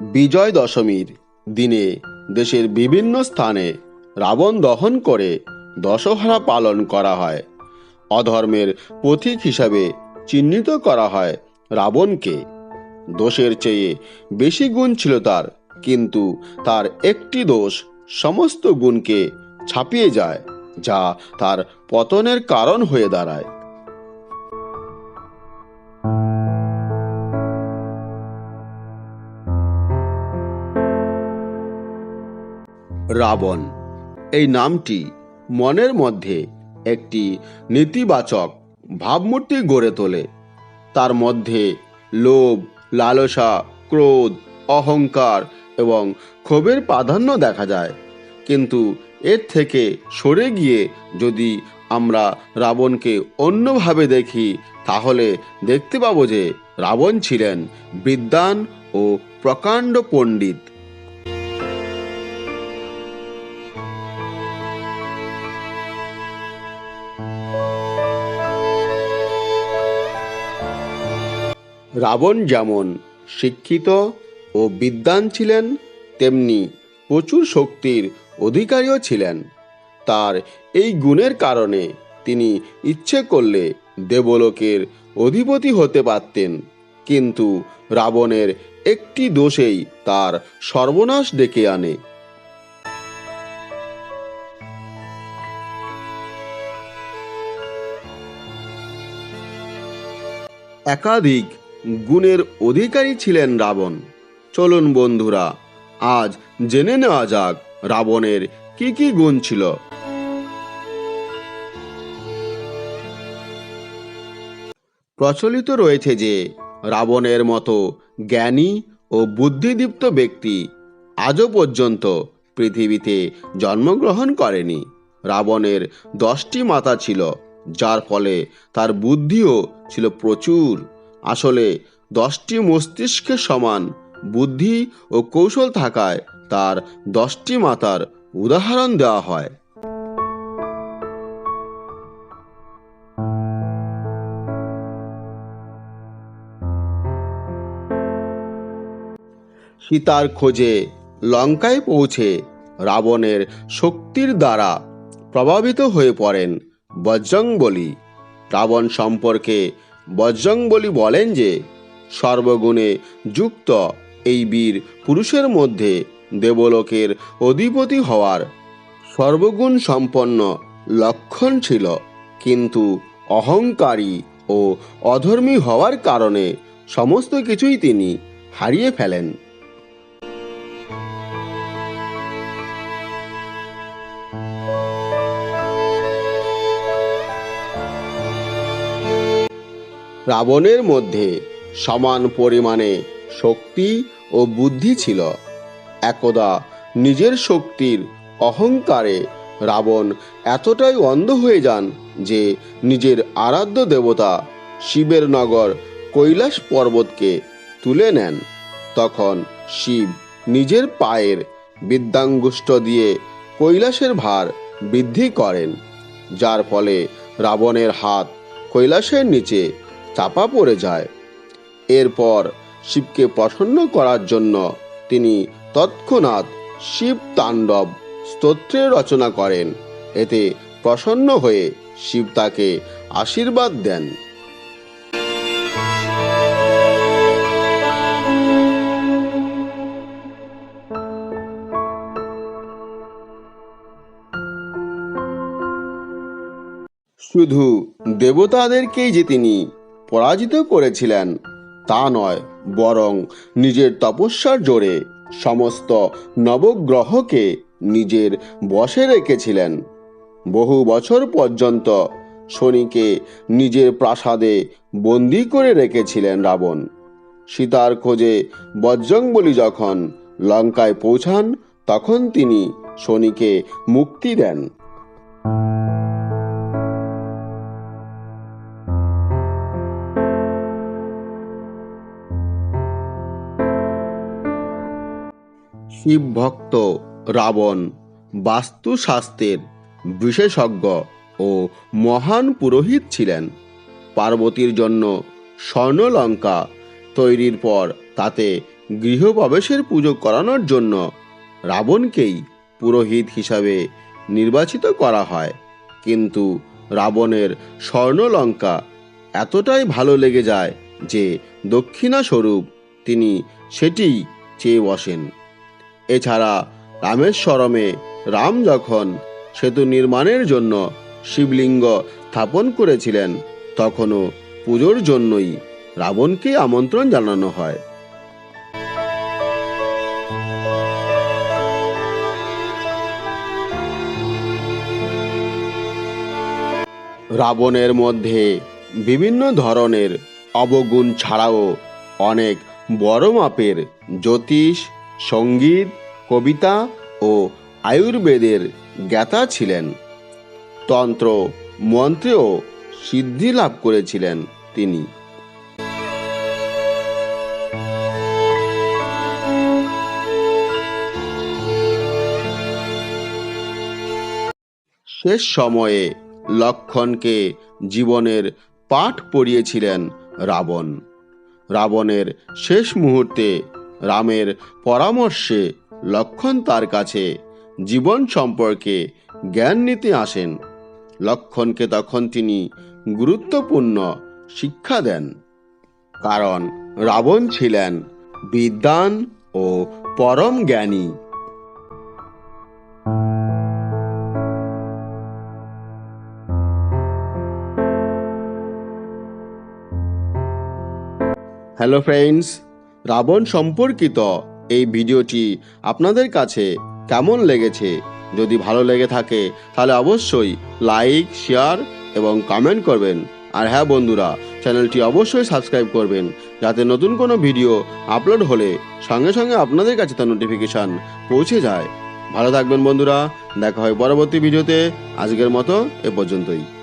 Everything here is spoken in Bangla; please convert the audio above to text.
বিজয় দশমীর দিনে দেশের বিভিন্ন স্থানে রাবণ দহন করে দশহরা পালন করা হয়। অধর্মের পথিক হিসাবে চিহ্নিত করা হয় রাবণকে। দোষের চেয়ে বেশি গুণ ছিল তার, কিন্তু তার একটি দোষ সমস্ত গুণকে ছাপিয়ে যায়, যা তার পতনের কারণ হয়ে দাঁড়ায়। রাবণ। এই নামটি মনের মধ্যে একটি নেতিবাচক ভাবমূর্তি গড়ে তোলে। তার মধ্যে লোভ, লালসা, ক্রোধ, অহংকার এবং ক্ষোভের প্রাধান্য দেখা যায়। কিন্তু এর থেকে সরে গিয়ে যদি আমরা রাবণকে অন্যভাবে দেখি, তাহলে দেখতে পাবো যে রাবণ ছিলেন বিদ্বান ও প্রকাণ্ড পণ্ডিত। রাবণ যেমন শিক্ষিত ও বিদ্বান ছিলেন, তেমনি প্রচুর শক্তির অধিকারীও ছিলেন। তার এই গুণের কারণে তিনি ইচ্ছে করলে দেবলোকের অধিপতি হতে পারতেন। কিন্তু রাবণের একটি দোষেই তার সর্বনাশ ডেকে আনে। একাধিক গুণের অধিকারী ছিলেন রাবণ। চলুন বন্ধুরা, আজ জেনে নেওয়া যাক রাবণের কি কি গুণ ছিল। প্রচলিত রয়েছে যে, রাবণের মতো জ্ঞানী ও বুদ্ধিদীপ্ত ব্যক্তি আজও পর্যন্ত পৃথিবীতে জন্মগ্রহণ করেনি। রাবণের দশটি মাথা ছিল, যার ফলে তার বুদ্ধিও ছিল প্রচুর। আসলে দশটি মস্তিষ্কের সমান বুদ্ধি ও কৌশল থাকায় তার দশটি মাতার উদাহরণ দেওয়া হয়। সীতার খোঁজে লঙ্কায় পৌঁছে রাবণের শক্তির দ্বারা প্রভাবিত হয়ে পড়েন বজ্রংবলী। রাবণ সম্পর্কে বজ্রংবলী বলেন যে, সর্বগুণে যুক্ত এই বীর পুরুষের মধ্যে দেবলোকের অধিপতি হওয়ার সর্বগুণ সম্পন্ন লক্ষণ ছিল। কিন্তু অহংকারী ও অধর্মী হওয়ার কারণে সমস্ত কিছুই তিনি হারিয়ে ফেলেন। রাবণের মধ্যে সমান পরিমাণে শক্তি ও বুদ্ধি ছিল। একদা নিজের শক্তির অহংকারে রাবণ এতটাই অন্ধ হয়ে যান যে নিজের আরাধ্য দেবতা শিবের নগর কৈলাস পর্বতকে তুলে নেন। তখন শিব নিজের পায়ের বিদ্যাঙ্গুষ্ট দিয়ে কৈলাসের ভার বৃদ্ধি করেন, যার ফলে রাবণের হাত কৈলাসের নিচে চাপা পড়ে যায়। এরপর শিবকে প্রসন্ন করার জন্য তিনি তৎক্ষণাৎ শিব তাণ্ডব স্তোত্রের রচনা করেন। এতে প্রসন্ন হয়ে শিব তাকে আশীর্বাদ দেন। শুধু দেবতাদেরকেই যে তিনি পরাজিত করেছিলেন। তা নয়, বরং নিজের তপস্যার জোরে সমস্ত নবগ্রহকে নিজের বশে রেখেছিলেন। বহু বছর পর্যন্ত শনিকে নিজের প্রাসাদে বন্দি করে রেখেছিলেন রাবণ। সীতার খোঁজে বজ্রংবলী যখন লঙ্কায় পৌঁছান, তখন তিনি শনিকে মুক্তি দেন। শিব ভক্ত, রাবণ, বাস্তুশাস্ত্রের বিশেষজ্ঞ ও মহান পুরোহিত ছিলেন। পার্বতীর জন্য স্বর্ণলঙ্কা তৈরির পর তাতে গৃহপ্রবেশের পুজো করানোর জন্য রাবণকেই পুরোহিত হিসাবে নির্বাচিত করা হয়। কিন্তু রাবণের স্বর্ণলঙ্কা এতটাই ভালো লেগে যায় যে দক্ষিণা স্বরূপ তিনি সেটিই চেয়ে বসেন। এছাড়া রামেশ্বরমে রাম যখন সেতু নির্মাণের জন্য শিবলিঙ্গ স্থাপন করেছিলেন, তখনও পুজোর জন্যই রাবণকে আমন্ত্রণ জানানো হয়। রাবণের মধ্যে বিভিন্ন ধরনের অবগুণ ছাড়াও অনেক বড় মাপের জ্যোতিষ সংগীত, কবিতা ও আয়ুর্বেদের জ্ঞাতা ছিলেন। তন্ত্র মন্ত্রেও সিদ্ধি লাভ করেছিলেন তিনি। শেষ সময়ে লক্ষণকে জীবনের পাঠ পড়িয়েছিলেন রাবণ। রাবণের শেষ মুহূর্তে রামের পরামর্শে লক্ষণ তার কাছে জীবন সম্পর্কে জ্ঞান নিতে আসেন। লক্ষণকে তখন তিনি গুরুত্বপূর্ণ শিক্ষা দেন। কারণ রাবণ ছিলেন বিদ্বান ও পরম জ্ঞানী। হ্যালো ফ্রেন্ডস রাবণ সম্পর্কিত এই ভিডিওটি আপনাদের কাছে কেমন লেগেছে? যদি ভালো লেগে থাকে, তাহলে অবশ্যই লাইক শেয়ার এবং কমেন্ট করবেন। আর হ্যাঁ বন্ধুরা চ্যানেলটি অবশ্যই সাবস্ক্রাইব করবেন, যাতে নতুন কোনো ভিডিও আপলোড হলে সঙ্গে সঙ্গে আপনাদের কাছে তার নোটিফিকেশান পৌঁছে যায়। ভালো থাকবেন বন্ধুরা, দেখা হয় পরবর্তী ভিডিওতে আজকের মতো এ পর্যন্তই।